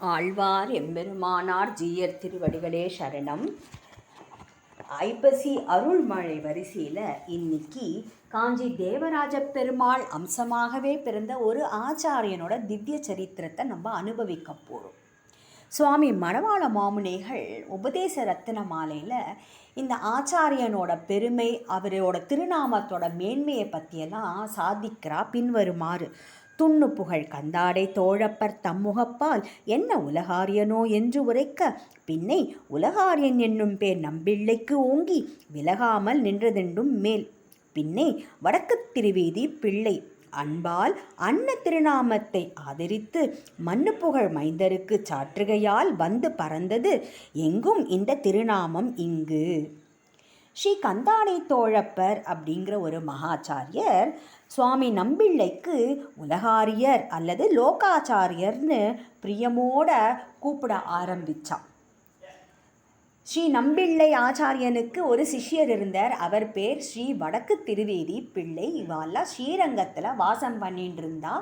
ஆழ்வார் எம்பெருமானார் ஜீயர் திருவடிகளே சரணம். ஐப்பசி அருள்மழை வரிசையில் இன்னைக்கு காஞ்சி தேவராஜ பெருமாள் அம்சமாகவே பிறந்த ஒரு ஆச்சாரியனோட திவ்ய சரித்திரத்தை நம்ம அனுபவிக்க போகிறோம் சுவாமி மணவாள மாமுனிகள் உபதேச ரத்தின மாலையில் இந்த ஆச்சாரியனோட பெருமை அவரோட திருநாமத்தோட மேன்மையை பற்றியெல்லாம் சாதிக்கிறா பின்வருமாறு. துண்ணு புகழ் கந்தாடை தோழப்பர் தம்முகப்பால் என்ன உலகாரியனோ என்று உரைக்க பின்னை உலகாரியன் என்னும் பேர் நம்பிள்ளைக்கு ஓங்கி விலகாமல் நின்றதென்றும் மேல். பின்னே வடக்குத் திருவீதி பிள்ளை. அன்பால் அன்ன திருநாமத்தை ஆதரித்து மண்ணு புகழ் மைந்தருக்கு சாற்றுகையால் வந்து பறந்தது. எங்கும் இந்த திருநாமம் இங்கு. ஸ்ரீ கந்தாடை தோழப்பர் அப்படிங்கிற ஒரு மகாச்சாரியர் சுவாமி நம்பிள்ளைக்கு உலகாரியர் அல்லது லோகாச்சாரியர்னு பிரியமோட கூப்பிட ஆரம்பித்தான் ஸ்ரீ நம்பிள்ளை ஆச்சாரியனுக்கு ஒரு சிஷ்யர் இருந்தார். அவர் பேர் ஸ்ரீ வடக்கு திருவேதி பிள்ளை. இவாலாம் ஸ்ரீரங்கத்தில் வாசம் பண்ணிட்டு இருந்தா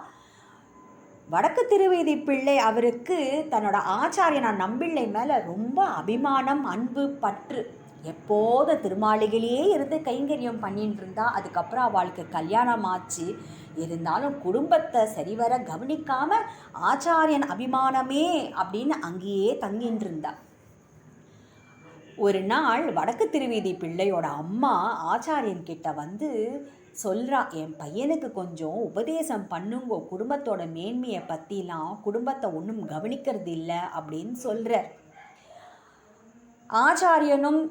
வடக்கு திருவேதி பிள்ளை அவருக்கு தன்னோட ஆச்சாரியனா நம்பிள்ளை மேலே ரொம்ப அபிமானம் அன்பு பற்று எப்போதும் திருமாளிகையிலேயே இருந்து கைங்கரியம் பண்ணிட்டு இருந்தா அதுக்கப்புறம் அவளுக்கு கல்யாணம் ஆச்சு இருந்தாலும் குடும்பத்தை சரிவர கவனிக்காம ஆச்சாரியன் அபிமானமே அப்படின்னு அங்கேயே தங்கின்னு இருந்தா ஒரு நாள் வடக்கு திருவீதி பிள்ளையோட அம்மா ஆச்சாரியன் கிட்ட வந்து சொல்கிறா என் பையனுக்கு கொஞ்சம் உபதேசம் பண்ணுங்க குடும்பத்தோட மேன்மையை பற்றிலாம் குடும்பத்தை ஒன்றும் கவனிக்கிறது இல்லை அப்படின்னு சொல்கிறார் ஆச்சாரியனும்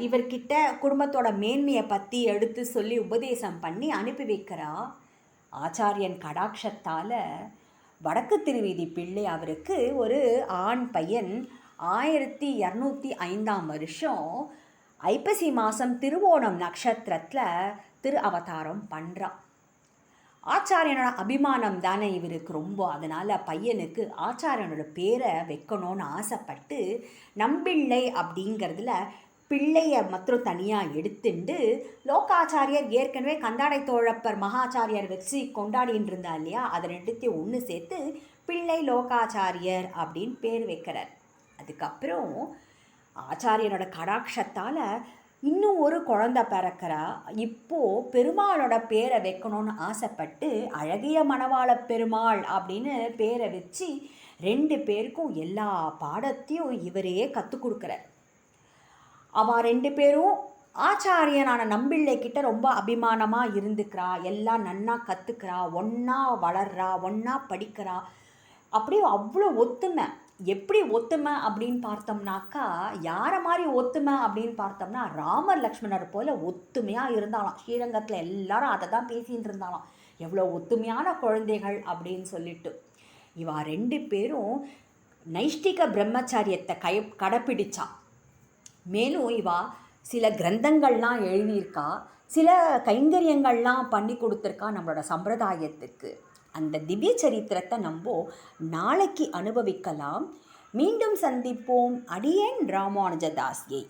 இவர்கிட்ட குடும்பத்தோட மேன்மையை பற்றி எடுத்து சொல்லி உபதேசம் பண்ணி அனுப்பி வைக்கிறா ஆச்சாரியன் கடாட்சத்தால் வடக்கு திருவீதி பிள்ளை அவருக்கு ஒரு ஆண் பையன் ஆயிரத்தி இரநூத்தி ஐந்தாம் வருஷம் ஐப்பசி மாதம் திருவோணம் நட்சத்திரத்தில் திரு அவதாரம் பண்ணுறான் ஆச்சாரியனோட அபிமானம் தானே இவருக்கு ரொம்ப. அதனால் பையனுக்கு ஆச்சாரியனோட பேரை வைக்கணும்னு ஆசைப்பட்டு நம்பிள்ளை அப்படிங்கிறதுல பிள்ளையை மற்றும் தனியாக எடுத்துண்டு லோகாச்சாரியர் ஏற்கனவே கந்தாடை தோழப்பர் மகாச்சாரியர் வச்சு கொண்டாடின்னு இருந்தா இல்லையா? அதை ரெண்டுத்தையும் ஒன்று சேர்த்து பிள்ளை லோகாச்சாரியர் அப்படின்னு பேர் வைக்கிறார். அதுக்கப்புறம் ஆச்சாரியனோட கடாட்சத்தால் இன்னும் ஒரு குழந்தை பிறக்கிறா. இப்போ பெருமாளோட பேரை வைக்கணும்னு ஆசைப்பட்டு அழகிய மணவாள பெருமாள் அப்படின்னு பேரை வச்சு ரெண்டு பேருக்கும் எல்லா பாடத்தையும் இவரே கற்றுக் கொடுக்குறார். அவள் ரெண்டு பேரும் ஆச்சாரியனான நம்பிள்ளை கிட்ட ரொம்ப அபிமானமாக இருந்துக்கிறா எல்லாம் நன்னா கற்றுக்கிறா ஒன்றா வளர்றா ஒன்றா படிக்கிறா. அப்படியே அவ்வளோ ஒத்துமை. எப்படி ஒத்துமை அப்படின்னு பார்த்தோம்னாக்கா யாரை மாதிரி ஒத்துமை அப்படின்னு பார்த்தோம்னா ராமர் லக்ஷ்மணர் போல் ஒத்துமையாக இருந்தாலாம். ஸ்ரீரங்கத்தில் எல்லாரும் அதை தான் பேசின்னு இருந்தாலாம். எவ்வளோ ஒத்துமையான குழந்தைகள் அப்படின்னு சொல்லிட்டு. இவா ரெண்டு பேரும் நைஷ்டிக பிரம்மச்சாரியத்தை கை கடைப்பிடிச்சான் மேலும் இவா சில கிரந்தங்கள்லாம் எழுதியிருக்கா. சில கைங்கரியங்கள்லாம் பண்ணி கொடுத்துருக்கா நம்மளோட சம்பிரதாயத்துக்கு. அந்த திவ்ய சரித்திரத்தை நம்ம நாளைக்கு அனுபவிக்கலாம். மீண்டும் சந்திப்போம். அடியேன் ராமானுஜதாஸ்யை